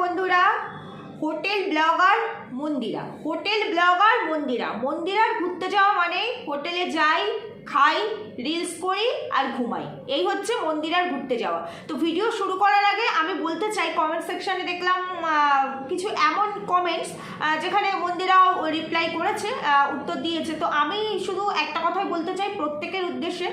বন্ধুরা hotel blogger Mandira hotel blogger Mandira. মন্দিরার ঘুরতে যাওয়া মানে হোটেলে যাই খাই রিলস করি আর ঘুমাই। এই হচ্ছে মন্দির আর ঘুরতে যাওয়া। তো ভিডিও শুরু করার আগে আমি বলতে চাই কমেন্ট সেকশানে দেখলাম কিছু এমন কমেন্টস যেখানে মন্দিরাও রিপ্লাই করেছে উত্তর দিয়েছে। তো আমি শুধু একটা কথাই বলতে চাই, প্রত্যেকের উদ্দেশ্যে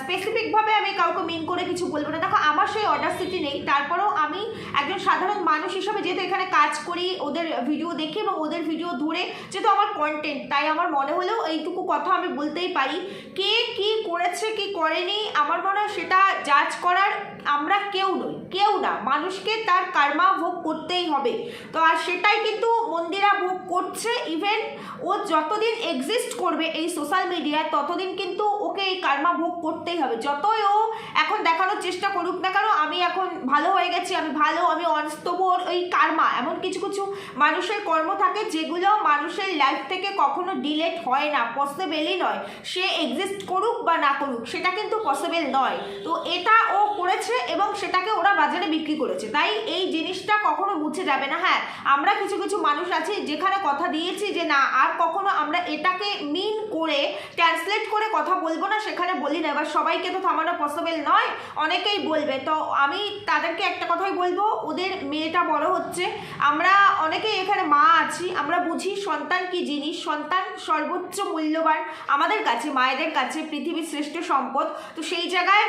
স্পেসিফিকভাবে আমি কাউকে মিন করে কিছু বলব না। দেখো, আমার সেই অডাসিটি নেই। তারপরেও আমি একজন সাধারণ মানুষ হিসেবে যেহেতু এখানে কাজ করি, ওদের ভিডিও দেখি এবং ওদের ভিডিও ধরে, যেহেতু আমার কন্টেন্ট তাই আমার মনে হলেও এইটুকু কথা আমি বলতেই পারি। কে কি করেছে কি করেনি আমার মনে হয় সেটা জাজ করার আমরা কেউ নই, কেউ না। মানুষকে তার কার্মা ভোগ করতেই হবে। তো আর সেটাই কিন্তু মন্দিরা ভোগ করছে। ইভেন ও যতদিন এক্সিস্ট করবে এই সোশ্যাল মিডিয়ায় ততদিন কিন্তু ওকে এই কার্মা ভোগ করতেই হবে। যতই ও এখন দেখানোর চেষ্টা করুক না কেন, আমি এখন ভালো হয়ে গেছি, আমি ভালো, আমি অনস্তবর ওই কার্মা। এমন কিছু কিছু মানুষের কর্ম থাকে যেগুলো মানুষের লাইফ থেকে কখনো ডিলেট হয় না পসিবেলই নয়। সে এক্সিস্ট করুক বা না করুক, সেটা কিন্তু পসিবেল নয়। তো এটা ও করেছে এবং সেটাকে ওরা বাজারে বিক্রি করেছে। তাই এই জিনিসটা কখনো মুছে যাবে না। হ্যাঁ আমরা কিছু কিছু মানুষ আছি যেখানে কথা দিয়েছি যে না, আর কখনো আমরা এটাকে মিন করে ট্রান্সলেট করে কথা বলব না, সেখানে বলি না। এবার সবাইকে তো থামানো পসিবল নয়, অনেকেই বলবে। তো আমি তাদেরকে একটা কথাই বলব, ওদের মেয়েটা বড় হচ্ছে। আমরা অনেকেই এখানে মা আছি, আমরা বুঝি সন্তান কি জিনিস? সন্তান সর্বোচ্চ মূল্যবান আমাদের কাছে, মায়েদের কাছে পৃথিবীর শ্রেষ্ঠ সম্পদ। তো সেই জায়গায়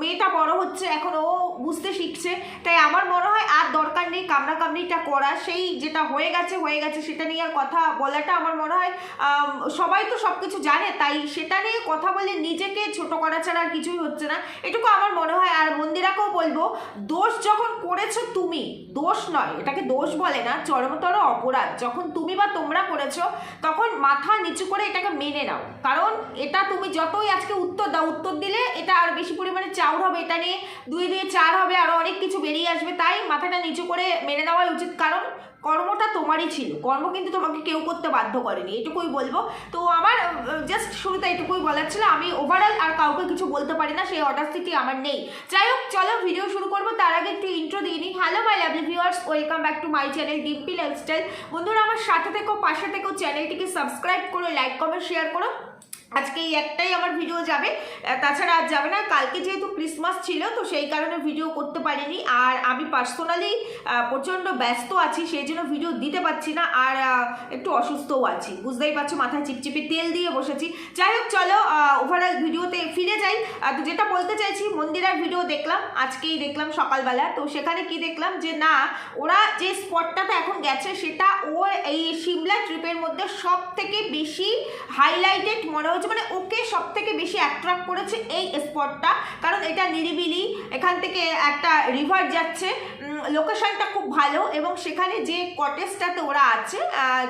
মেয়েটা বড় হচ্ছে, এখন ও বুঝতে শিখছে। তাই আমার মনে হয় আর দরকার নেই কামড়াকামড়িটা করা সেই যেটা হয়ে গেছে হয়ে গেছে সেটা নিয়ে আর কথা বলাটা আমার মনে হয় সবাই তো সব কিছু জানে। তাই সেটা নিয়ে কথা বলে নিজেকে ছোট করা ছাড়া আর কিছুই হচ্ছে না। এটুকু আমার মনে হয়। আর মন্দিরাকেও বলব, দোষ যখন করেছ তুমি, দোষ নয়, এটাকে দোষ বলে না, চরমতর অপরাধ। যখন তুমি বা তোমরা করেছ, তখন মাথা নিচু করে এটাকে মেনে নাও। কারণ এটা তুমি যতই আজকে উত্তর দাও, উত্তর দিলে এটা আর বেশি পরিমাণে চাউর হবে। এটা নিয়ে দুই দুই চার হবে আরও অনেক কিছু বেরিয়ে আসবে। তাই মাথাটা নিচু করে মেনে নেওয়াই উচিত, কারণ কর্মটা তোমারই ছিল। কর্ম কিন্তু তোমাকে কেউ করতে বাধ্য করেনি, এটুকুই বলব। তো আমার জাস্ট শুরুতে এটুকুই বলার ছিল, আমি ওভারঅল আর কাউকে কিছু বলতে পারি না, সেই অডাসিটি আমার নেই। যাই হোক, চলো ভিডিও শুরু করব, তার আগে একটু ইন্ট্রো দিয়ে নিই। Hello my lovely viewers welcome back to my channel Dimpi lifestyle বন্ধুরা, আমার সাথে থেকেও পাশে থেকেও চ্যানেলটিকে সাবস্ক্রাইব করো লাইক কমেন্ট শেয়ার করো। আজকে এই একটাই আমার ভিডিও যাবে। তাছাড়া আজ যাবে না, কালকে যেহেতু ক্রিসমাস ছিল, তো সেই কারণে ভিডিও করতে পারিনি। আর আমি পার্সোনালি প্রচণ্ড ব্যস্ত আছি, সেই জন্য ভিডিও দিতে পারছি না, আর একটু অসুস্থও আছি। বুঝতেই পারছ, মাথায় চিপচিপে তেল দিয়ে বসেছি। যাই হোক, চলো ওভারঅল ভিডিওতে ফিরে যাই। তো যেটা বলতে চাইছি, মন্দিরার ভিডিও দেখলাম, আজকেই দেখলাম সকালবেলা। তো সেখানে কি দেখলাম যে, না, ওরা যে স্পটটাতে এখন গেছে, সেটা ও এই সিমলা ট্রিপের মধ্যে সব থেকে বেশি হাইলাইটেড মনে হচ্ছে মানে ওকে সব থেকে বেশি অ্যাট্রাক্ট করেছে এই স্পটটা কারণ এটা নিরিবিলি, এখান থেকে একটা রিভার যাচ্ছে লোকেশনটা খুব ভালো এবং সেখানে যে কটেজটাতে ওরা আছে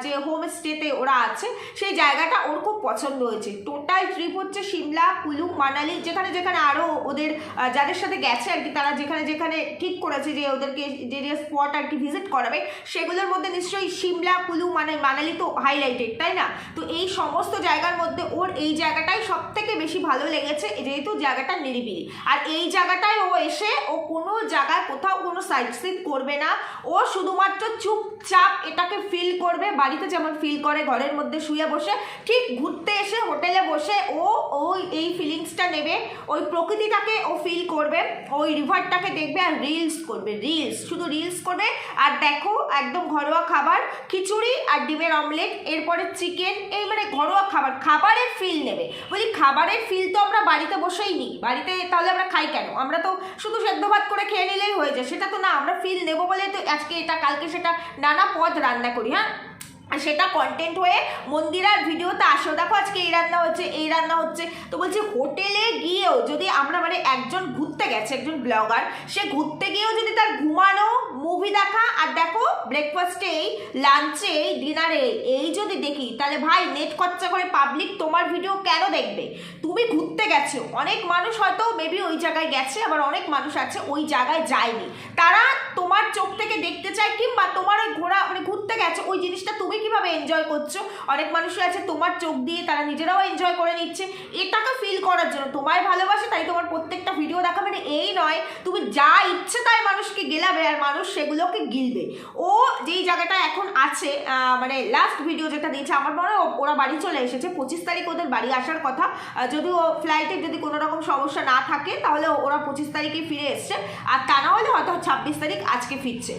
যে হোম স্টেতে ওরা আছে, সেই জায়গাটা ওর খুব পছন্দ হয়েছে। টোটাল ট্রিপ হচ্ছে সিমলা, কুলু, মানালি, যেখানে যেখানে আরও ওদের যাদের সাথে গেছে আর কি, তারা যেখানে যেখানে ঠিক করেছে যে ওদেরকে যে যে স্পট আর কি ভিজিট করাবে, সেগুলোর মধ্যে নিশ্চয়ই সিমলা, কুলু মানে মানালি তো হাইলাইটেড তাই না? তো এই সমস্ত জায়গার মধ্যে ওর এই জায়গাটাই সব থেকে বেশি ভালো লেগেছে, যেহেতু জায়গাটা নিরিবিলি। আর এই জায়গাটায় ও এসে ও কোনো জায়গায় কোথাও কোনো সাইট সিন করবে না। ও শুধুমাত্র চুপচাপ এটাকে ফিল করবে। বাড়িতে যেমন ফিল করে, ঘরের মধ্যে শুয়ে বসে, ঠিক ঘুরতে এসে হোটেলে বসে ও ওই এই ফিলিংসটা নেবে। ওই প্রকৃতিটাকে ও ফিল করবে। ওই রিভারটাকে দেখবে আর রিলস করবে। রিলস শুধু রিলস করবে আর দেখো একদম ঘরোয়া খাবার, খিচুড়ি আর ডিমের অমলেট এরপরে চিকেন এই মানে ঘরোয়া খাবার। খাবারের ফিল নেবে। বলি খাবারের ফিল তো আমরা বাড়িতে বসেই নিই। বাড়িতে তাহলে আমরা খাই কেন? আমরা তো শুধু সেদ্ধ ভাত করে খেয়ে নিলেই হয়ে যায়। সেটা তো না আমরা ফিল নেব বলে তো আজকে এটা, কালকে সেটা নানা পদ রান্না করি হ্যাঁ? সেটা কন্টেন্ট হয়ে মন্দিরার ভিডিওতে আসো। দেখো আজকে এই রান্না হচ্ছে, এই রান্না হচ্ছে। তো বলছি হোটেলে গিয়েও যদি আমরা মানে একজন ঘুরতে গেছে একজন ব্লগার। সে ঘুরতে গিয়েও যদি তার ঘুমানো মুভি দেখা, আর দেখো ব্রেকফাস্টে এই লাঞ্চে এই ডিনারে এই যদি দেখি, তাহলে ভাই নেট খরচা করে পাবলিক তোমার ভিডিও কেন দেখবে? তুমি ঘুরতে গেছো। অনেক মানুষ হয়তো মেবি ওই জায়গায় গেছে, আবার অনেক মানুষ আছে ওই জায়গায় যায়নি। তারা তোমার চোখ থেকে দেখতে চায়, কিংবা তোমার ওই ঘোরা মানে ঘুরতে গেছে, ওই জিনিসটা তুমি কীভাবে এনজয় করছ? অনেক মানুষই আছে তোমার চোখ দিয়ে তারা নিজেরাও এনজয় করে নিচ্ছে। এটাকে ফিল করার জন্য তোমায় ভালোবাসে, তাই তোমার প্রত্যেকটা ভিডিও দেখা মানে এই নয়, তুমি যা ইচ্ছে তাই মানুষকে গেলাবে আর মানুষ সেগুলোকে গিলবে। ও যেই জায়গাটা এখন আছে মানে লাস্ট ভিডিও যেটা দিয়েছে, আমার মনে হয় ওরা বাড়ি চলে এসেছে। পঁচিশ তারিখ ওদের বাড়ি আসার কথা। যদি ও ফ্লাইটে যদি কোনো রকম সমস্যা না থাকে, তাহলে ওরা পঁচিশ তারিখে ফিরে এসছে। আর তা না হলে হয়তো ছাব্বিশ তারিখ আজকে ফিরছে।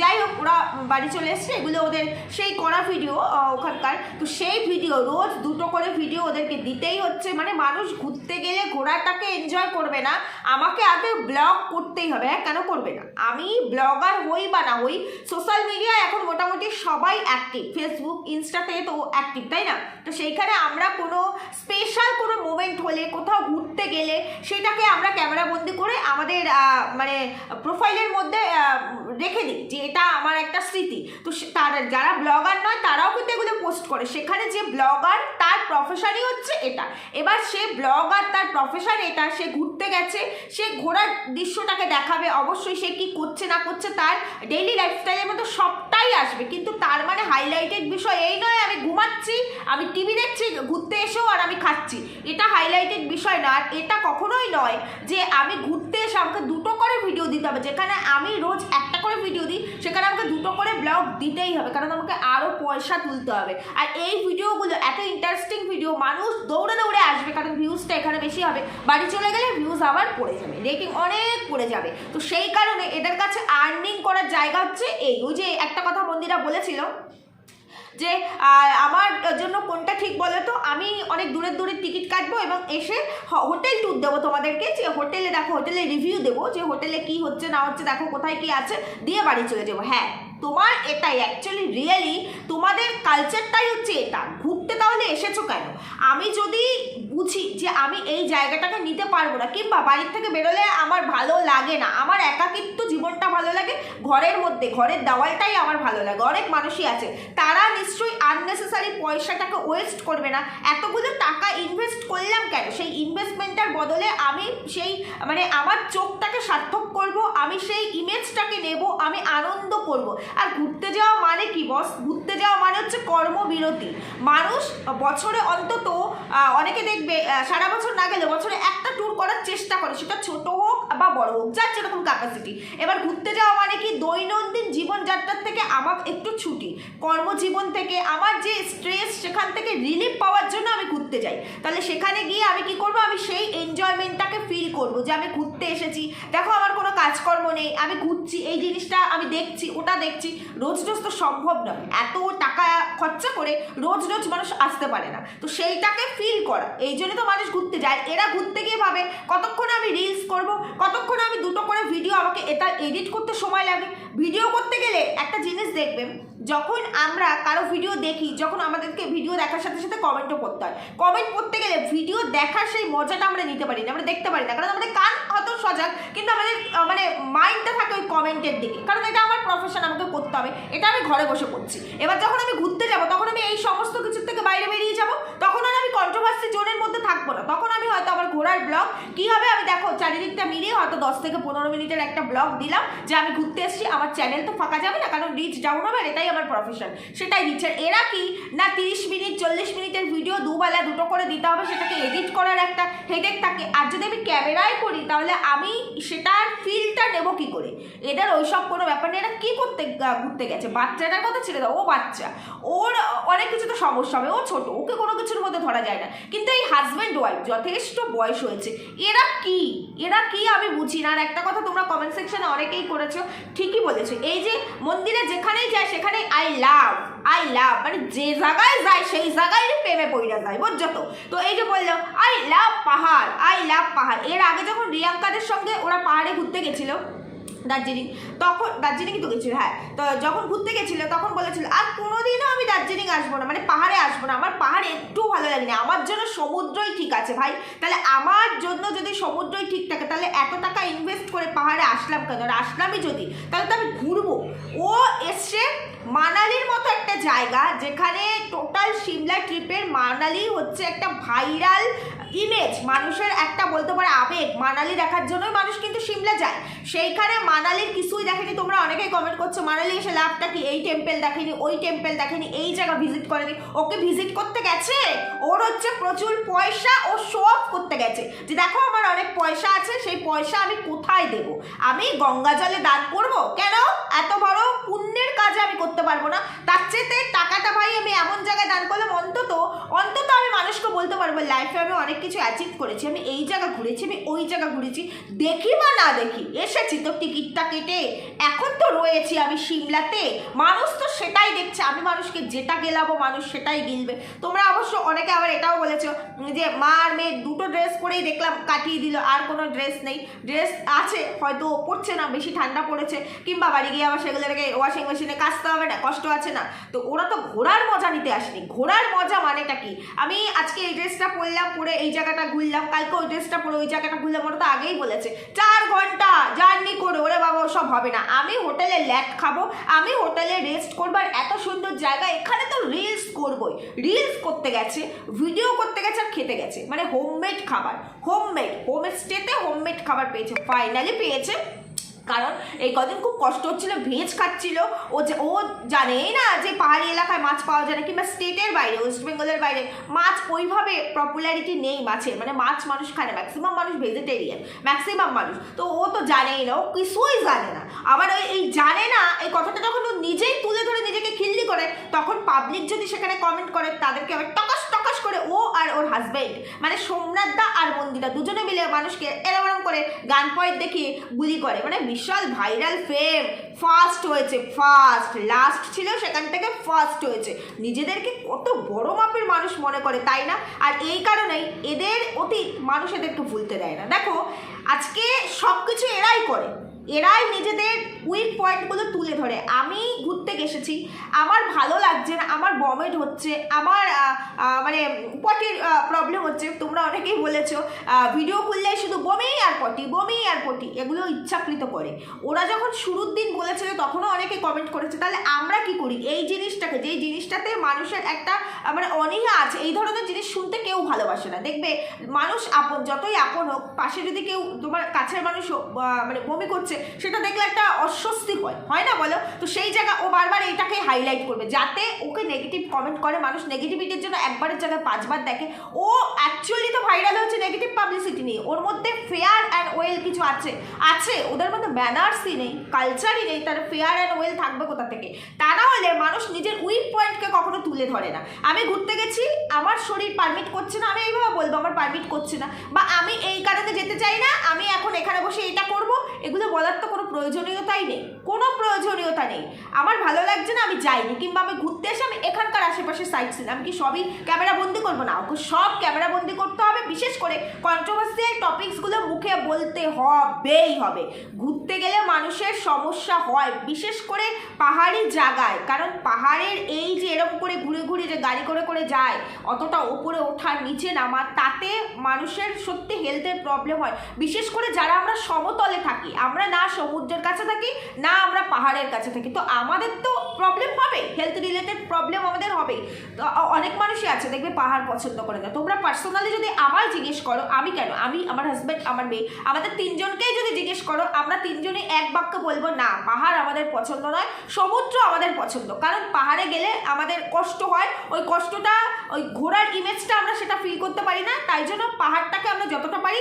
যাই হোক, ওরা বাড়ি চলে এসছে। এগুলো ওদের সেই করা ভিডিও ওখানকার। তো সেই ভিডিও রোজ দুটো করে ভিডিও ওদেরকে দিতেই হচ্ছে। মানে মানুষ ঘুরতে গেলে ঘোরাটাকে এনজয় করবে না। আমাকে আগে ব্লগ করতেই হবে হ্যাঁ? কেন করবে না? আমি ব্লগার হই বা না হই সোশ্যাল মিডিয়া এখন মোটামুটি সবাই অ্যাক্টিভ ফেসবুক ইনস্টাতে তো অ্যাক্টিভ তাই না? তো সেইখানে আমরা কোনো স্পেশাল কোনো মোমেন্ট হলে, কোথাও ঘুরতে গেলে, সেটাকে আমরা ক্যামেরাবন্দি করে আমাদের মানে প্রোফাইলের মধ্যে রেখে দিই যে এটা আমার একটা স্মৃতি। তো তারা যারা ব্লগার নয়, তারাও কিন্তু এগুলো পোস্ট করে। সেখানে যে ব্লগার, তার প্রফেশনই হচ্ছে এটা। এবার সে ব্লগার, তার প্রফেশন এটা। সে ঘুরতে গেছে, সে ঘোরার দৃশ্যটাকে দেখাবে। অবশ্যই সে কি করছে, না করছে, তার ডেইলি লাইফস্টাইলের মধ্যে সবটাই আসবে। কিন্তু তার মানে হাইলাইটেড বিষয় এই নয়, আমি ঘুমাচ্ছি, আমি টিভি দেখছি, ঘুরতে এসেও আর আমি খাচ্ছি। এটা হাইলাইটেড বিষয় না। আর এটা কখনোই নয় যে আমি ঘুরতে এসে আমাকে দুটো করে ভিডিও দিতে হবে, যেখানে আমি রোজ একটা করে ভিডিও দিই, সেখানে আমাকে দুটো করে ব্লগ দিতেই হবে, কারণ আমাকে আরও পয়সা তুলতে হবে। আর এই ভিডিওগুলো এত ইন্টারেস্টিং ভিডিও মানুষ দৌড়ে দৌড়ে আসবে, কারণ ভিউজটা এখানে বেশি হবে। বাড়ি চলে গেলে ভিউজ আবার পড়ে যাবে রেটিং অনেক পড়ে যাবে। তো সেই কারণে এদের কাছে আর্নিং করার জায়গা হচ্ছে এই। ওই যে একটা কথা মন্দিরা বলেছিল যে আমার জন্য কোনটা ঠিক বলে তো? আমি অনেক দূরের দূরের টিকিট কাটবো এবং এসে হোটেল ট্যুর দেবো তোমাদেরকে। যে, হোটেলে দেখো, হোটেলে রিভিউ দেবো যে, হোটেলে কি হচ্ছে, না হচ্ছে, দেখো কোথায় কি আছে, দিয়ে বাড়ি চলে যাব। হ্যাঁ তোমার এটাই অ্যাকচুয়ালি রিয়েলি তোমাদের কালচারটাই হচ্ছে এটা। তাহলে এসেছ কেন? আমি যদি বুঝি যে আমি এই জায়গাটাকে নিতে পারব না, কিংবা বাড়ির থেকে বেরোলে আমার ভালো লাগে না, আমার একাকিত্ব জীবনটা ভালো লাগে, ঘরের মধ্যে, ঘরের দেওয়ালটাই আমার ভালো লাগে, অনেক মানুষই আছে, তারা নিশ্চয়ই আননেসেসারি পয়সাটাকে ওয়েস্ট করবে না। এতগুলো টাকা ইনভেস্ট করলাম কেন? সেই ইনভেস্টমেন্টটার বদলে আমি সেই মানে আমার চোখটাকে সার্থক করব, আমি সেই ইমেজটাকে নেব, আমি আনন্দ করব। আর ঘুরতে যাওয়া মানে কি বস ঘুরতে যাওয়া মানে হচ্ছে কর্মবিরতি। মানুষ বছরে অন্তত অনেকে দেখবে সারা বছর না গেলে বছরে একটা ট্যুর করার চেষ্টা করে। সেটা ছোট বা বড় হোক, যার যেরকম ক্যাপাসিটি এবার ঘুরতে যাওয়া মানে কি? দৈনন্দিন জীবনযাত্রার থেকে আমার একটু ছুটি। কর্মজীবন থেকে আমার যে স্ট্রেস সেখান থেকে রিলিফ পাওয়ার জন্য আমি ঘুরতে যাই। তাহলে সেখানে গিয়ে আমি কি করব? আমি সেই এনজয়মেন্টটাকে ফিল করব যে আমি ঘুরতে এসেছি। দেখো আমার কোনো কাজকর্ম নেই, আমি ঘুরছি, এই জিনিসটা আমি দেখছি, ওটা দেখছি। রোজ রোজ তো সম্ভব নয় এত টাকা খরচা করে রোজ রোজ মানুষ আসতে পারে না। তো সেইটাকে ফিল করা। এই জন্য তো মানুষ ঘুরতে যায়। এরা ঘুরতে গিয়ে ভাবে, কতক্ষণ আমি রিলস করব? কতক্ষণে আমি দুটো করে ভিডিও আমাকে এটা এডিট করতে সময় লাগে? ভিডিও করতে গেলে একটা জিনিস দেখবেন যখন আমরা কারও ভিডিও দেখি, যখন আমাদেরকে ভিডিও দেখার সাথে সাথে কমেন্টও করতে হয়। কমেন্ট করতে গেলে ভিডিও দেখার সেই মজাটা আমরা নিতে পারি না, আমরা দেখতে পারি না। কারণ আমাদের কান হয়তো সজাগ, কিন্তু আমাদের মানে মাইন্ডটা থাকে ওই কমেন্টের দিকে। কারণ এটা আমার প্রফেশন আমাকে করতে হবে। এটা আমি ঘরে বসে করছি। এবার যখন আমি ঘুরতে যাব, তখন আমি এই সমস্ত কিছুর থেকে বাইরে বেরিয়ে যাব। তখন আর আমি কন্ট্রোভার্সি জোনের মধ্যে থাকব না। তখন আমি হয়তো আমার ঘোরার ব্লগ কি হবে আমি দেখো, চারিদিকটা মিলিয়ে হয়তো দশ থেকে পনেরো মিনিটের একটা ব্লগ দিলাম যে আমি ঘুরতে এসেছি। আমার চ্যানেল তো ফাঁকা যাবে না, কারণ রিচ ডাউন হবে আর এটাই আমার প্রফেশন সেটাই দিচ্ছে। এরা কি? না তিরিশ মিনিট, চল্লিশ মিনিটের ভিডিও দুবেলা দুটো করে দিতে হবে, সেটাকে এডিট করার একটা হেডেক থাকে। আর যদি আমি ক্যামেরায় করি, তাহলে আমি সেটার ফিলটা নেব কি করে? এদের ওইসব কোনো ব্যাপার নেই। এরা কী করতে ঘুরতে গেছে? বাচ্চাটার কথা ছেড়ে দাও, ও বাচ্চা। ওর অনেক কিছু সমস্যা হবে। ও ছোট, ওকে কোনো কিছুর মধ্যে ধরা যায় না। কিন্তু এই হাজব্যান্ড ওয়াইফ যথেষ্ট বয়স হয়েছে। এরা কি? এরা কি আমি বুঝি না। আর একটা কথা তোমরা কমেন্ট সেকশনে অনেকেই করেছ, ঠিকই বলেছ। এই যে মন্দিরে যেখানেই যায়, সেখানে আই লাভ আই লাভ মানে যে জায়গায় যায়, সেই জায়গায় প্রেমে পড়ে যায়, বুঝছ তো? তো এই যে বলল আই লাভ পাহাড় আই লাভ পাহাড়। এর আগে যখন রিয়াঙ্কাদের সঙ্গে ওরা পাহাড়ে ঘুরতে গেছিল দার্জিলিং। তখন দার্জিলিং তো গেছিল হ্যাঁ। তো যখন ঘুরতে গেছিল, তখন বলেছিল, আর কোনোদিনও আমি দার্জিলিং আসব না মানে পাহাড়ে আসব না। আমার পাহাড়ে একটু ভালো লাগে না। আমার জন্য সমুদ্রই ঠিক আছে ভাই। তাহলে আমার জন্য যদি সমুদ্রই ঠিক থাকে, তাহলে এত টাকা ইনভেস্ট করে পাহাড়ে আসলাম কেন? আর আসলামই যদি, তাহলে তো আমি ঘুরবো। ও এসছে মানালির মতো একটা জায়গা, যেখানে টোটাল সিমলা ট্রিপের মানালি হচ্ছে একটা ভাইরাল ইমেজ মানুষের একটা বলতে পারে আবেগ, মানালি দেখার জন্যই মানুষ কিন্তু সিমলা যায়। সেইখানে মানালির কিছুই দেখেনি, তোমরা অনেকেই কমেন্ট করছ, মানালি এসে লাভটা কি? এই টেম্পেল দেখেনি, ওই টেম্পেল দেখেনি, এই জায়গা ভিজিট করেনি। ওকে ভিজিট করতে গেছে? ওর হচ্ছে প্রচুর পয়সা ও শো অফ করতে গেছে। যে দেখো আমার অনেক পয়সা আছে, সেই পয়সা আমি কোথায় দেব? আমি গঙ্গা জলে দান করব? কেন? এত বড় পুণ্যের কাজ আমি করতে পারব না। তার চেয়ে টাকাটা ভাই আমি এমন জায়গায় দান করলাম, অন্তত অন্তত আমি মানুষকে বলতে পারব লাইফে আমি অনেক কিছু অ্যাচিভ করেছি, আমি এই জায়গা ঘুরেছি, আমি ওই জায়গা ঘুরেছি, দেখি বা না দেখি, এসেছি তো টিকিটটা কেটে, এখন তো রয়েছি আমি সিমলাতে, মানুষ তো সেটাই দেখছে, আমি মানুষকে যেটা গেলাবো মানুষ সেটাই গিলবে। তোমরা অবশ্য অনেকে আবার এটাও বলেছ যে মা আর মেয়ে দুটো ড্রেস পরেই দেখলাম কাটিয়ে দিল, আর কোনো ড্রেস নেই। ড্রেস আছে, হয়তো পড়ছে না, বেশি ঠান্ডা পড়েছে, কিংবা বাড়ি গিয়ে আবার সেগুলোকে ওয়াশিং মেশিনে কাচতে হবে না, কষ্ট আছে না। তো ওরা তো ঘোরার মজা নিতে আসেনি। ঘোরার মজা মানেটা কি? আমি আজকে এই ড্রেসটা পরলাম পরে এই জায়গাটা ঘুরলাম, কালকে ওই ড্রেসটা পরে ওই জায়গাটা ঘুরলাম ওরা তো আগেই বলেছে। চার ঘণ্টা জার্নি করে, ওরে বাবা সব হবে না। আমি হোটেলে ল্যাট খাব, আমি হোটেলে রেস্ট করব, আর এত সুন্দর জায়গা, এখানে তো রিলস করবোই। রিলস করতে গেছে, ভিডিও করতে গেছে, আর খেতে গেছে। মানে হোমমেড খাবার, হোমমেড হোম স্টেতে হোমমেড খাবার পেয়েছে, ফাইনালি পেয়েছে কারণ এই কদিন খুব কষ্ট হচ্ছিল, ভেজ খাচ্ছিল। ও যে, ও জানেই না যে পাহাড়ি এলাকায় মাছ পাওয়া যায় না, কিংবা স্টেটের বাইরে, ওয়েস্ট বেঙ্গলের বাইরে, মাছ ওইভাবে পপুলারিটি নেই মাছের। মানে মাছ মানুষ খায় না ম্যাক্সিমাম মানুষ ভেজিটেরিয়ান ম্যাক্সিমাম মানুষ। তো ও তো জানেই না, ও কিছুই জানে না। আবার ওই, এই জানে না, এই কথাটা যখন ও নিজেই তুলে ধরে নিজেকে খিল্লি করে, তখন পাবলিক যদি সেখানে কমেন্ট করে, তাদেরকে আবার টকাস টকাস করে ও আর ওর হাজবেন্ড মানে সোমনাথ দা আর মন্দিরা দুজনে মিলে মানুষকে এরম করে গান পয়েন্ট দেখিয়ে গুলি করে। মানে বিশাল ভাইরাল ফেম ফার্স্ট হয়েছে ফার্স্ট লাস্ট ছিল, সেখান থেকে ফার্স্ট হয়েছে। নিজেদেরকে কত বড় মাপের মানুষ মনে করে, তাই না? আর এই কারণেই এদের অতীত মানুষ এদেরকে ভুলতে দেয় না। দেখো, আজকে সব কিছু এরাই করে। এরাই নিজেদের উইক পয়েন্টগুলো তুলে ধরে। আমি ঘুরতে এসেছি আমার ভালো লাগছে না, আমার বমেট হচ্ছে, আমার মানে পটির প্রবলেম হচ্ছে, তোমরা অনেকেই বলেছ ভিডিও খুললে শুধু বমি আর পটি বমি আর পটি এগুলো ইচ্ছাকৃত করে। ওরা যখন শুরুর দিন বলেছিল তখনও অনেকে কমেন্ট করেছে, তাহলে আমরা কি করি? এই জিনিসটাকে, যেই জিনিসটাতে মানুষের একটা মানে অনীহা আছে, এই ধরনের জিনিস শুনতে কেউ ভালোবাসে না। দেখবে, মানুষ আপন, যতই আপন হোক, পাশে যদি কেউ তোমার কাছের মানুষ মানে বমি করছে সেটা দেখলে একটা অস্বস্তি হয় হয় না বলো? তো সেই জায়গা ও বারবার এইটাকে হাইলাইট করবে, যাতে ওকে নেগেটিভ কমেন্ট করে, মানুষ নেগেটিভিটির জন্য একবারের জায়গায় পাঁচবার দেখে। ও অ্যাকচুয়ালি তো ভাইরাল হচ্ছে নেগেটিভ পাবলিসিটি নিয়ে। ওর মধ্যে ফেয়ার অ্যান্ড ওয়েল কিছু আছে। আছে, ওদের মধ্যে ম্যানার্সই নেই কালচারই নেই, তার ফেয়ার অ্যান্ড ওয়েল থাকবে কোথা থেকে? তা না হলে মানুষ নিজের উইক পয়েন্টকে কখনো তুলে ধরে না। আমি ঘুরতে গেছি, আমার শরীর পারমিট করছে না, আমি এইভাবে বলব, আমার পারমিট করছে না। বা আমি এই কারণে যেতে চাই না, আমি এখন এখানে বসে এটা করব, এগুলো বলার তো কোনো প্রয়োজনীয়তাই নেই, কোনো প্রয়োজনীয়তা নেই। আমার ভালো লাগছে না, আমি যাইনি। কিংবা আমি ঘুরতে এসে আমি এখানকার আশেপাশে সাইট আমি কি সবই ক্যামেরা বন্দি করব? না, ওকে সব ক্যামেরা বন্দি করতে হবে, বিশেষ করে কন্ট্রোভার্সিয়াল টপিকসগুলো মুখে বলতে হবেই হবে। ঘুরতে গেলে মানুষের সমস্যা হয়, বিশেষ করে পাহাড়ি জায়গায়। কারণ পাহাড়ের এই যে এরকম করে ঘুরে ঘুরে যে গাড়ি করে করে যায়, অতটা ওপরে ওঠার নিচে নামা, তাতে মানুষের সত্যি হেলথের প্রবলেম হয়। বিশেষ করে যারা আমরা সমতলে থাকি, আমরা না সমুদ্রের কাছে থাকি, না আমরা পাহাড়ের কাছে থাকি। তো আমাদের তো প্রবলেম হবে হেলথ রিলেটেড প্রবলেম আমাদের হবে তো অনেক মানুষই আছে, দেখবে পাহাড় পছন্দ করে না। তোমরা পার্সোনালি যদি আমায় জিজ্ঞেস করো, আমি কেন? আমি, আমার হাজব্যান্ড আমার মেয়ে, আমাদের তিনজনকেই যদি জিজ্ঞেস করো, আমরা তিনজনই এক বাক্য বলব, না, পাহাড় আমাদের পছন্দ নয়, সমুদ্র আমাদের পছন্দ। কারণ পাহাড়ে গেলে আমাদের কষ্ট হয়, ওই কষ্টটা ওই ঘোরার ইমেজটা আমরা সেটা ফিল করতে পারি না, তাই জন্য পাহাড়টাকে আমরা যতটা পারি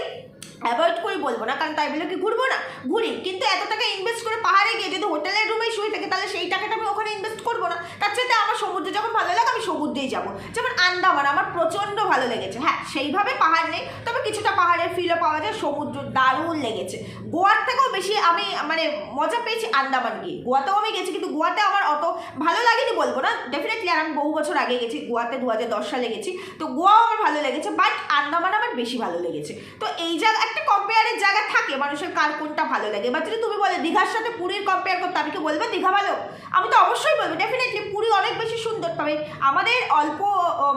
অ্যাভয়েড করে বলব না, কারণ তাই বলে কি ঘুরবো না? ঘুরি, কিন্তু এত টাকা ইনভেস্ট করে পাহাড়ে গিয়ে যদি হোটেলের রুমেই শুয়ে থাকে, তাহলে সেই টাকাটা আমি ওখানে ইনভেস্ট করব না। তার চাইতে আমার সমুদ্রে যখন ভালো লাগে, আমি সমুদ্রেই যাব। যেমন আন্দামান, আমার প্রচণ্ড ভালো লেগেছে। হ্যাঁ সেইভাবে পাহাড় নেই, তবে কিছুটা পাহাড়ের ফিলও পাওয়া যায়, সমুদ্র দারুণ লেগেছে। গোয়ার থেকেও বেশি আমি মানে মজা পেয়েছি আন্দামান গিয়ে। গোয়াতেও আমি গেছি, কিন্তু গোয়াতে আমার অত ভালো লাগেনি বলব না। ডেফিনেটলি আর আমি বহু বছর আগে গেছি, গোয়াতে দু হাজার দশ সালে গেছি। তো গোয়াও আমার ভালো লেগেছে বাট আন্দামান আমার বেশি ভালো লেগেছে। তো এই জায়গা, একটা কম্পেয়ারের জায়গা থাকে, মানুষের কার কোনটা ভালো লাগে। এবার যদি তুমি বলে দীঘার সাথে পুরীর কম্পেয়ার করতে, আমি কি বলব? দীঘা ভালো? আমি তো অবশ্যই বলব ডেফিনেটলি পুরী অনেক বেশি সুন্দর। তবে আমাদের অল্প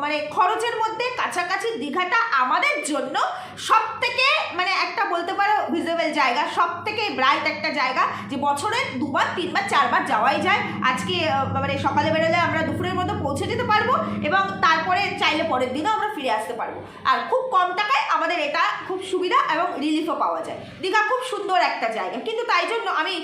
মানে খরচের মধ্যে কাছাকাছি দীঘাটা আমাদের জন্য সব থেকে মানে একটা বলতে পারো ভিজেবল জায়গা সব থেকে ব্রাইট একটা জায়গা যে বছরে দুবার, তিনবার, চারবার যাওয়াই যায়। আজকে মানে সকালে বেরোলে আমরা দুপুরের মধ্যে পৌঁছে যেতে পারব এবং তারপরে চাইলে পরের দিনও আমরা ফিরে আসতে পারব। আর খুব কম টাকায় আমাদের এটা খুব সুবিধা এবং রিলিফও পাওয়া যায়। দীঘা খুব সুন্দর একটা জায়গা। কিন্তু তাই জন্য আমি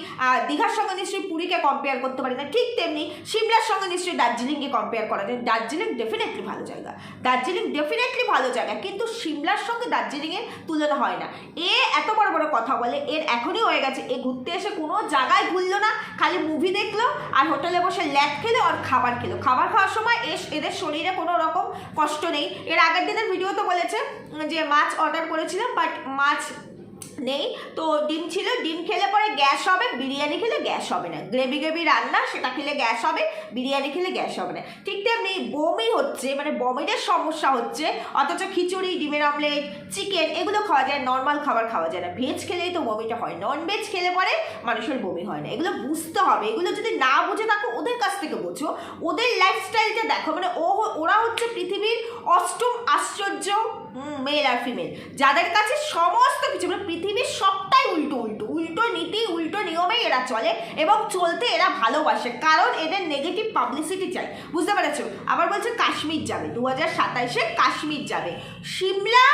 দীঘার সঙ্গে নিশ্চয়ই পুরীকে কম্পেয়ার করতে পারি না। ঠিক তেমনি সিমলার সঙ্গে নিশ্চয়ই দার্জিলিংকে কম্পেয়ার করা যায়। দার্জিলিং ডেফিনেটলি ভালো জায়গা। দার্জিলিং ডেফিনেটলি ভালো জায়গা। কিন্তু সিমলার সঙ্গে দার্জিলিংয়ের তুলনা হয় না। এ এত বড় বড় কথা বলে, এর এখনই হয়ে গেছে এ ঘুরতে এসে কোনো জায়গায় ঘুরলো না, খালি মুভি দেখল আর হোটেলে বসে ল্যাট খেলো আর খাবার খেলো। খাবার খাওয়ার সময় এস এদের শরীরে কোনো রকম কষ্ট নেই। এর আগের দিনের ভিডিও তো বলেছে যে মাছ অর্ডার করেছিলাম বাট মাছ নেই। তো ডিম ছিল, ডিম খেলে পরে গ্যাস হবে, বিরিয়ানি খেলে গ্যাস হবে না। গ্রেভি গ্রেভি রান্না, সেটা খেলে গ্যাস হবে, বিরিয়ানি খেলে গ্যাস হবে না। ঠিক তেমনি বমি হচ্ছে মানে বমিদের সমস্যা হচ্ছে, অথচ খিচুড়ি, ডিমের অমলেট, চিকেন, এগুলো খাওয়া যায়, নর্মাল খাবার খাওয়া যায় না। ভেজ খেলেই তো বমিটা হয় নন ভেজ খেলে পরে মানুষের বমি হয় না। এগুলো বুঝতে হবে, এগুলো যদি না বুঝে থাকো, ওদের কাছ থেকে বোঝো। ওদের লাইফস্টাইলটা দেখো মানে ও ওরা হচ্ছে পৃথিবীর অষ্টম আশ্চর্য মেল আর ফিমেল যাদের কাছে সমস্ত কিছু মানে পৃথিবীর সবটাই উল্টো উল্টো উল্টো নীতি, উল্টো নিয়মে এরা চলে এবং চলতে এরা ভালোবাসে, কারণ এদের নেগেটিভ পাবলিসিটি চাই। বুঝতে পেরেছ? আবার বলছে কাশ্মীর যাবে দু হাজার সাতাইশে কাশ্মীর যাবে। সিমলা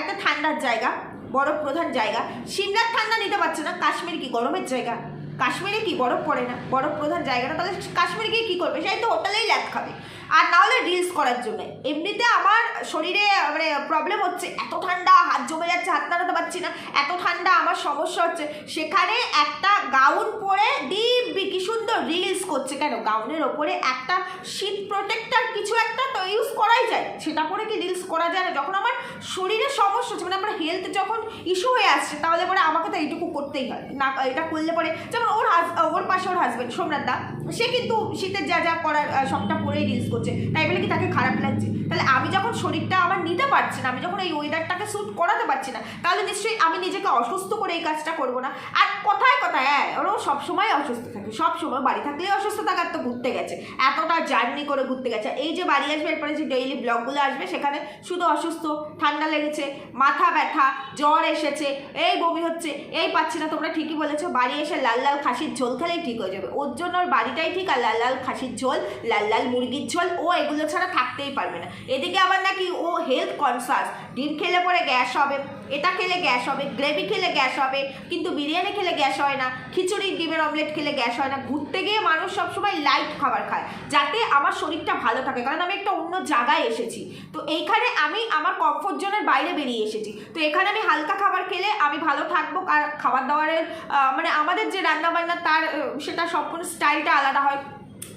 একটা ঠান্ডার জায়গা, বরফ প্রধান জায়গা। সিমলার ঠান্ডা নিতে পারছে না, কাশ্মীর কি গরমের জায়গা? কাশ্মীরে কি? বরফ পড়ে না। বরফ প্রধান জায়গাটা। তাহলে কাশ্মীরে গিয়ে কী করবে? সেই তো হোটেলেই ল্যাব খাবে। আর না হলে রিলস করার জন্য। এমনিতে আমার শরীরে মানে প্রবলেম হচ্ছে। এত ঠান্ডা, হাত জমে যাচ্ছে, হাত নাড়াতে পারছি না। এত ঠান্ডা, আমার সমস্যা হচ্ছে। সেখানে একটা গাউন পরে দিব্যি কি সুন্দর রিলস করছে কেন? গাউনের ওপরে একটা শীত প্রোটেক্টার কিছু একটা তো ইউজ করাই যায়। সেটা পরে কি রিলস করা যায় না? যখন আমার শরীরে সমস্যা হচ্ছে মানে আমার হেলথ যখন ইস্যু হয়ে আসছে, তাহলে পরে আমাকে তো এইটুকু করতেই হয়। না, এটা করলে পরে, যেমন ওর হাজ ওর পাশে ওর হাজব্যান্ড সোমনাথ দা সে কিন্তু শীতের যা যা করার সবটা পরেই রিলস করছে। তাই বলে কি তাকে খারাপ লাগছে? তাহলে আমি যখন শরীরটা আমার নিতে পারছি না, আমি যখন এই ওয়েদারটাকে স্যুট করাতে পারছি না, তাহলে নিশ্চয়ই আমি নিজেকে অসুস্থ করে এই কাজটা করব না। আর কথায় কথায় হ্যাঁ ওরও সবসময় অসুস্থ থাকে। সব সময় বাড়ি থাকলেই অসুস্থ থাকার তো ঘুরতে গেছে। এতটা জার্নি করে ঘুরতে গেছে। এই যে বাড়ি আসবে, এরপরে যে ডেইলি ব্লগগুলো আসবে, সেখানে শুধু অসুস্থ, ঠান্ডা লেগেছে, মাথা ব্যথা, জ্বর এসেছে, এই বমি হচ্ছে, এই পাচ্ছি না, তোমরা ঠিকই বলেছ, বাড়ি এসে লাল লাল খাসির ঝোল খেলেই ঠিক হয়ে যাবে। ওর জন্য ওর বাড়িটাই ঠিক আর লাল লাল খাসির ঝোল, লাল লাল মুরগির ঝোল, ও এগুলো ছাড়া থাকতেই পারবে না। এদিকে আবার নাকি ও হেলথ কনসাস ডিম খেলে পরে গ্যাস হবে। এটা খেলে গ্যাস হবে, গ্রেভি খেলে গ্যাস হবে, কিন্তু বিরিয়ানি খেলে গ্যাস হয় না খিচুড়ি ডিমের অমলেট খেলে গ্যাস হয় না, ঘুরতে গিয়ে মানুষ সবসময় লাইট খাবার খায়, যাতে আমার শরীরটা ভালো থাকে, কারণ আমি একটা অন্য জায়গায় এসেছি। তো এইখানে আমি আমার কমফোর্ট জোনের বাইরে বেরিয়ে এসেছি। তো এখানে আমি হালকা খাবার খেলে আমি ভালো থাকব, আর খাবার দাবারের মানে আমাদের যে রান্নাবান্না তার সেটা সম্পূর্ণ স্টাইলটা আলাদা হয়।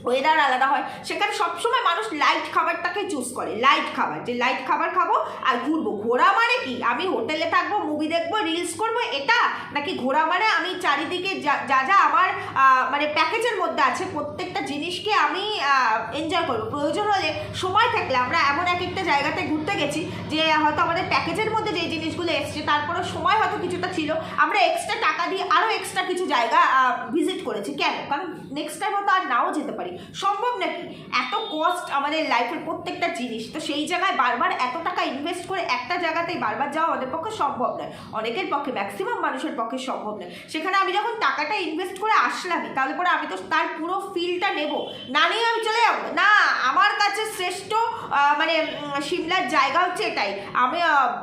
ওয়েদার আলাদা হয়। সেখানে সবসময় মানুষ লাইট খাবারটাকে চুজ করে। লাইট খাবার। যে লাইট খাবার খাব আর ঘুরবো। ঘোরা মানে কি? আমি হোটেলে থাকব মুভি দেখব রিলস করব, এটা? নাকি ঘোরা মানে আমি চারিদিকে যা যা আমার মানে প্যাকেজের মধ্যে আছে, প্রত্যেকটা জিনিসকে আমি এনজয় করব। প্রয়োজন হলে সময় থাকলে আমরা এমন এক একটা জায়গাতে ঘুরতে গেছি যে, হয়তো আমাদের প্যাকেজের মধ্যে যে জিনিসগুলো এসছে তারপরে সময় হয়তো কিছুটা ছিল। আমরা এক্সট্রা টাকা দিয়ে আরও এক্সট্রা কিছু জায়গা ভিজিট করেছি। কেন? কারণ নেক্সট টাইম হয়তো আর নাও যেতে পারি। সম্ভব নাকি? এত কস্ট আমাদের লাইফের প্রত্যেকটা জিনিস। তো সেই জায়গায় বারবার এত টাকা ইনভেস্ট করে একটা জায়গাতেই বারবার যাওয়া আমাদের পক্ষে সম্ভব নয়। অনেকের পক্ষে ম্যাক্সিমাম মানুষের পক্ষে সম্ভব নয়। সেখানে আমি যখন টাকাটা ইনভেস্ট করে আসলামই, তাহলে পরে আমি তো তার পুরো ফিলটা নেব। না নিয়ে আমি চলে যাব? না, আমার কাছে শ্রেষ্ঠ মানে সিমলার জায়গা হচ্ছে এটাই। আমি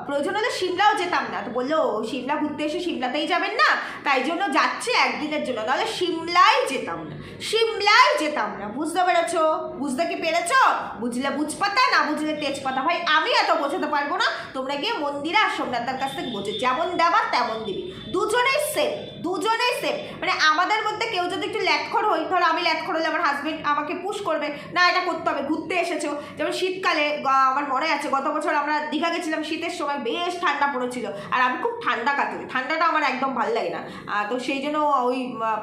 প্রয়োজন হলে সিমলাও যেতাম না। তো বলল সিমলা ঘুরতে এসে সিমলাতেই যাবেন না? তাই জন্য যাচ্ছে একদিনের জন্য। তাহলে সিমলাই যেতাম না। সিমলাই যেতাম না, বুঝতে পেরেছ? বুঝতে কি পেরেছ? বুঝলে বুঝপাতা, না বুঝলে তেজপাতা। ভাই, আমি এত বোঝাতে পারব না। তোমরা গিয়ে মন্দিরে আর সোমনাথার কাছ থেকে বোঝো। যেমন দেওয়া তেমন দিবি। দুজনেই সেম দুজনেই সেম মানে আমাদের মধ্যে কেউ যদি একটু ল্যাটখর হই, ধরো আমি ল্যাটখর হলে আমার হাজবেন্ড আমাকে পুশ করবে, না, এটা করতে হবে, ঘুরতে এসেছ। যেমন শীতকালে আমার মনে আছে, গত বছর আমরা দীঘা গেছিলাম, শীতের সময় বেশ ঠান্ডা পড়েছিল। আর আমি খুব ঠান্ডা কাতুরি, ঠান্ডাটা আমার একদম ভালো লাগে না। তো সেই জন্য ওই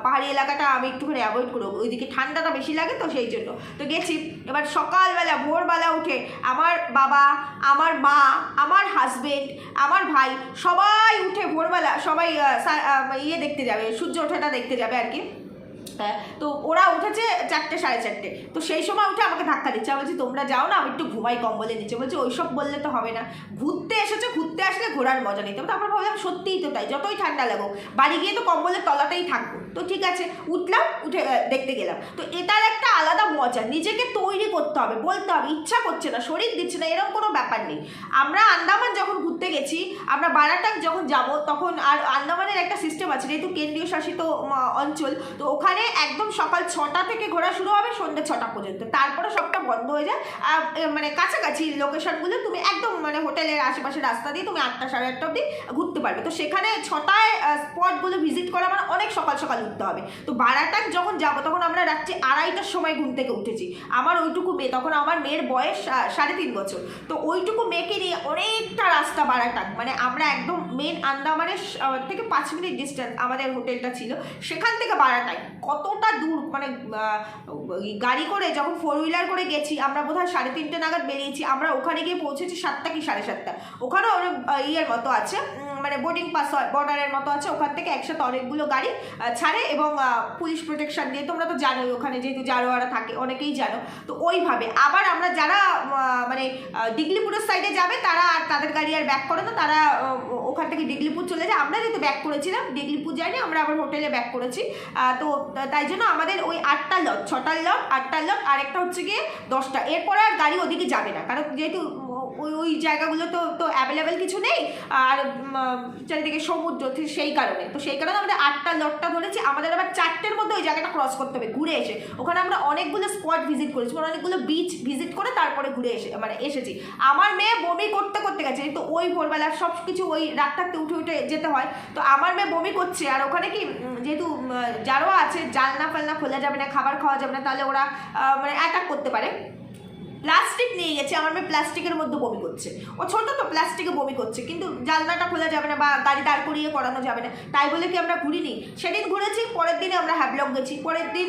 পাহাড়ি এলাকাটা আমি একটুখানি অ্যাভয়েড করব ওইদিকে ঠান্ডাটা বেশি লাগে তো সেই জন্য। তো গেছি, এবার সকালবেলা, ভোরবেলা উঠে আমার বাবা, আমার মা, আমার হাজবেন্ড আমার ভাই সবাই উঠে ভোরবেলা সবাই ইয়ে দেখতে যাবে সূর্য ওঠাটা দেখতে যাবে আর কি। হ্যাঁ, তো ওরা উঠেছে চারটে সাড়ে চারটে। তো সেই সময় উঠে আমাকে ধাক্কা দিচ্ছে। আমি বলছি তোমরা যাও না আমি একটু ঘুমাই কম্বলে নিচে। বলছি ওইসব বললে তো হবে না। ঘুরতে এসেছে ঘুরতে আসলে ঘোরার মজা নিতে হবে তারপর ভাবলাম সত্যিই তো তাই যতই ঠান্ডা লাগুক বাড়ি গিয়ে তো কম্বলের তলাতেই থাকব। তো ঠিক আছে, উঠলাম, উঠে দেখতে গেলাম। তো এটার একটা আলাদা মজা, নিজেকে তৈরি করতে হবে, বলতে হবে, ইচ্ছা করছে না, শরীর দিচ্ছে না, এরকম কোনো ব্যাপার নেই। আমরা আন্দামান যখন ঘুরতে গেছি, আমরা বারাটাক যখন যাব, তখন আর আন্দামানের একটা সিস্টেম আছে, যেহেতু কেন্দ্রীয় শাসিত অঞ্চল, তো ওখানে একদম সকাল ছটা থেকে ঘোরা শুরু হবে, সন্ধ্যে ছটা পর্যন্ত। তারপরে সবটা বন্ধ হয়ে যায় মানে কাছাকাছি লোকেশনগুলো তুমি একদম মানে হোটেলের আশেপাশে রাস্তা দিয়ে তুমি আটটা সাড়ে আটটা অবধি ঘুরতে পারবে। তো সেখানে ছটায় স্পটগুলো ভিজিট করা মানে অনেক সকাল সকাল উঠতে হবে। তো বারাটাক যখন যাব, তখন আমরা রাত্রি আড়াইটার সময় ঘুম থেকে উঠেছি। আমার ওইটুকু মেয়ে, তখন আমার মেয়ের বয়স সাড়ে তিন বছর। তো ওইটুকু মেয়েকে নিয়ে অনেকটা রাস্তা বারাটাক মানে আমরা একদম মেন আন্দামানের থেকে পাঁচ মিনিট ডিস্টেন্স আমাদের হোটেলটা ছিল। সেখান থেকে বারাটাক কতটা দূর মানে গাড়ি করে যখন ফোর হুইলার করে গেছি, আমরা বোধহয় সাড়ে তিনটে নাগাদ বেরিয়েছি। আমরা ওখানে গিয়ে পৌঁছেছি সাতটা কি সাড়ে সাতটা। ওখানেও ইয়ের মতো আছে। মানে বোর্ডিং পাস হয় বর্ডারের মতো আছে, ওখান থেকে একসাথে অনেকগুলো গাড়ি ছাড়ে এবং পুলিশ প্রোটেকশন দিয়ে, তোমরা তো জানোই ওখানে যেহেতু জারোয়ারা থাকে, অনেকেই জানো। তো ওইভাবে আবার আমরা যারা মানে ডিগলিপুরের সাইডে যাবে, তারা আর তাদের গাড়ি আর ব্যাক করে না, তারা ওখান থেকে ডিগলিপুর চলে যায়। আমরা যেহেতু ব্যাক করেছিলাম, ডিগলিপুর যাইনি আমরা আবার হোটেলে ব্যাক করেছি। তো, তাই জন্য আমাদের ওই আটটা লট ছটার লট আটটার লট আরেকটা হচ্ছে গিয়ে দশটা। এরপরে আর গাড়ি ওদিকে যাবে না, কারণ যেহেতু ওই ওই জায়গাগুলো তো তো অ্যাভেলেবেল কিছু নেই। আর চারিদিকে সমুদ্র সেই কারণে। তো সেই কারণে আমাদের আটটা লটটা ধরেছি। আমাদের আবার চারটের মধ্যে ওই জায়গাটা ক্রস করতে হবে, ঘুরে এসে। ওখানে আমরা অনেকগুলো স্পট ভিজিট করেছি। মানে অনেকগুলো বিচ ভিজিট করে তারপরে ঘুরে এসে মানে এসেছি। আমার মেয়ে বমি করতে করতে গেছে। কিন্তু ওই ভোরবেলা সব কিছু ওই রাত থাকতে উঠে উঠে যেতে হয়। তো আমার মেয়ে বমি করছে। আর ওখানে কি যেহেতু যারও আছে, জালনা ফালনা খোলা যাবে না, খাবার খাওয়া যাবে না, তাহলে ওরা মানে অ্যাটাক করতে পারে। প্লাস্টিক নিয়ে গেছে, আমার মেয়ে প্লাস্টিকের মধ্যে বমি করছে। ও ছোট তো, প্লাস্টিকে বমি করছে, কিন্তু জানলাটা খোলা যাবে না বা গাড়ি দাঁড় করিয়ে করানো যাবে না। তাই বলে কি আমরা ঘুরিনি? সেদিন ঘুরেছি, পরের দিনে আমরা হ্যাবলক গেছি। পরের দিন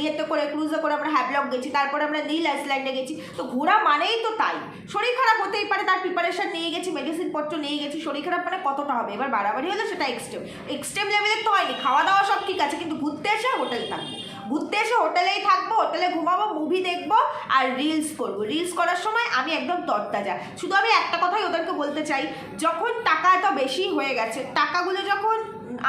ইয়েতে করে ক্রুজে করে আমরা হ্যাবলক গেছি। তারপরে আমরা নীল আইসল্যান্ডে গেছি। তো ঘোরা মানেই তো তাই। শরীর খারাপ হতেই পারে, তার প্রিপারেশন নিয়ে গেছি মেডিসিন পত্র নিয়ে গেছি। শরীর খারাপ মানে কতটা হবে? এবার বাড়াবাড়ি হলে সেটা এক্সট্রিম এক্সট্রিম লেভেলের তো হয়নি, খাওয়া দাওয়া সব ঠিক আছে, কিন্তু ঘুরতে এসে হোটেল থাকব। ঘুরতে এসে হোটেলেই থাকব, হোটেলে ঘুমাবো মুভি দেখব আর রিলস করব। রিলস করার সময় আমি একদম তরতাজা। শুধু আমি একটা কথাই ওদেরকে বলতে চাই, যখন টাকা এত বেশি হয়ে গেছে, টাকাগুলো যখন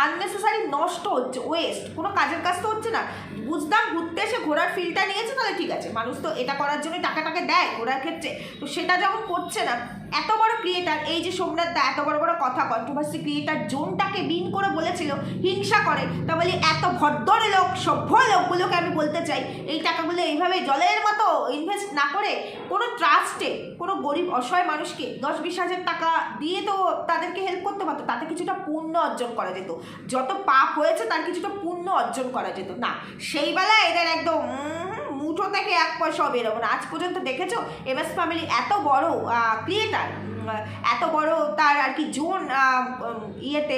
আননেসেসারি নষ্ট হচ্ছে ওয়েস্ট কোনো কাজের কাজ তো হচ্ছে না। বুঝতাম ঘুরতে এসে ঘোরার ফিলটা নিয়েছে, তাহলে ঠিক আছে। মানুষ তো এটা করার জন্য টাকাটাকে দেয় ঘোরার ক্ষেত্রে। তো সেটা যখন করছে না, এত বড় ক্রিয়েটার এই যে সোমনাথ দা, এত বড় বড় কথা কন্ট্রোভার্সি ক্রিয়েটার জোনটাকে বিন করে বলেছিল, হিংসা করে। তা বলি, এত ভদ্র লোক, সভ্য লোকগুলোকে আমি বলতে চাই। এই টাকাগুলো এইভাবে জলের মতো ইনভেস্ট না করে কোনো ট্রাস্টে কোনো গরিব অসহায় মানুষকে দশ বিশ হাজার টাকা দিয়ে তো তাদেরকে হেল্প করতে পারতো। তাতে কিছুটা পুণ্য অর্জন করা যেত। যত পাপ হয়েছে তার কিছুটা পুণ্য অর্জন করা যেত। না, সেই বেলায় এদের একদম মুঠো থেকে এক পয়সাও বেরোবো না আজ পর্যন্ত দেখেছ, এম এস ফ্যামিলি এত বড় ক্রিয়েটার এত বড় তার আর কি জোন ইয়েতে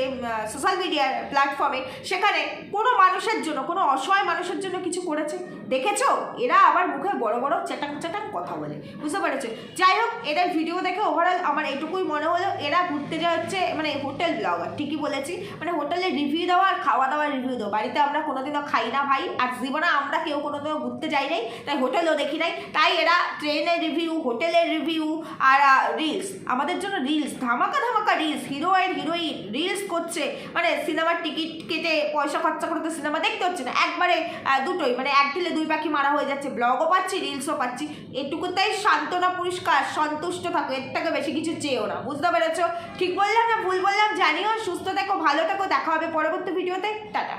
সোশ্যাল মিডিয়ার প্ল্যাটফর্মে সেখানে কোনো মানুষের জন্য, কোনো অসহায় মানুষের জন্য কিছু করেছে? দেখেছ? এরা আবার মুখে বড় বড় চাটাং চাটাং কথা বলে। বুঝতে পেরেছ? যাই হোক, এদের ভিডিও দেখে ওভারঅল আমার এটুকুই মনে হলো, এরা ঘুরতে যাওয়া হচ্ছে মানে হোটেল ব্লগার ঠিকই বলেছি। মানে হোটেলে রিভিউ দেওয়া আর খাওয়া দাওয়ার রিভিউ দেওয়া। বাড়িতে আমরা কোনোদিনও খাই না ভাই, আর জীবনে আমরা কেউ কোনোদিনও ঘুরতে যাই নাই, তাই হোটেলও দেখি নাই। তাই এরা ট্রেনের রিভিউ হোটেলের রিভিউ আর রিলস আমাদের জন্য রিলস ধামাকা ধামাকা রিলস হিরোইন হিরোইন রিলস করছে। মানে সিনেমার টিকিট কেটে পয়সা খরচা করে তো সিনেমা দেখতে হচ্ছে না। একবারে দুটোই মানে এক ঢিলে দুই পাখি মারা হয়ে যাচ্ছে। ব্লগও পাচ্ছি রিলসও পাচ্ছি। এটুকু এটুকুতেই সান্ত্বনা পুরস্কার, সন্তুষ্ট থাকো এর থেকে বেশি কিছু চেয়েও না। বুঝতে পেরেছ? ঠিক বললাম না, ভুল বললাম, জানিও, সুস্থ থেকো, ভালো থেকো, দেখা হবে পরবর্তী ভিডিওতে। টাটা।